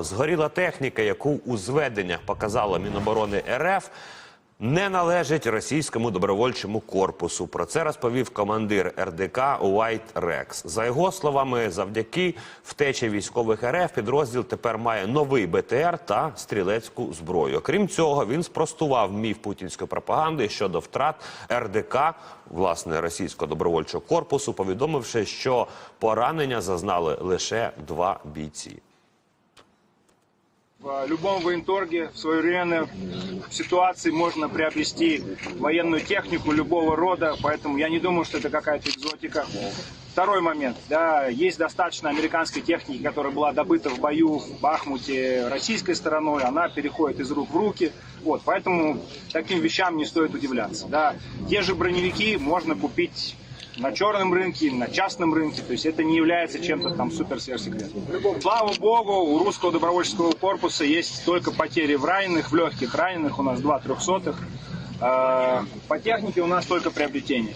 Згоріла техніка, яку у зведеннях показало Міноборони РФ, не належить російському добровольчому корпусу. Про це розповів командир РДК Уайт Рекс. За його словами, завдяки втечі військових РФ підрозділ тепер має новий БТР та стрілецьку зброю. Крім цього, він спростував міф путінської пропаганди щодо втрат РДК, власне російського добровольчого корпусу, повідомивши, що поранення зазнали лише два бійці. В любом военторге в современной ситуации можно приобрести военную технику любого рода, поэтому я не думаю, что это какая-то экзотика. Второй момент. Да, есть достаточно американской техники, которая была добыта в бою в Бахмуте российской стороной, она переходит из рук в руки. Вот, поэтому таким вещам не стоит удивляться. Да. Те же броневики можно купить на черном рынке, на частном рынке, то есть это не является чем-то там супер сверхсекретным. Слава богу, у русского добровольческого корпуса есть только потери в раненых, в легких раненых, у нас два трехсотых. Э, По технике у нас только приобретение.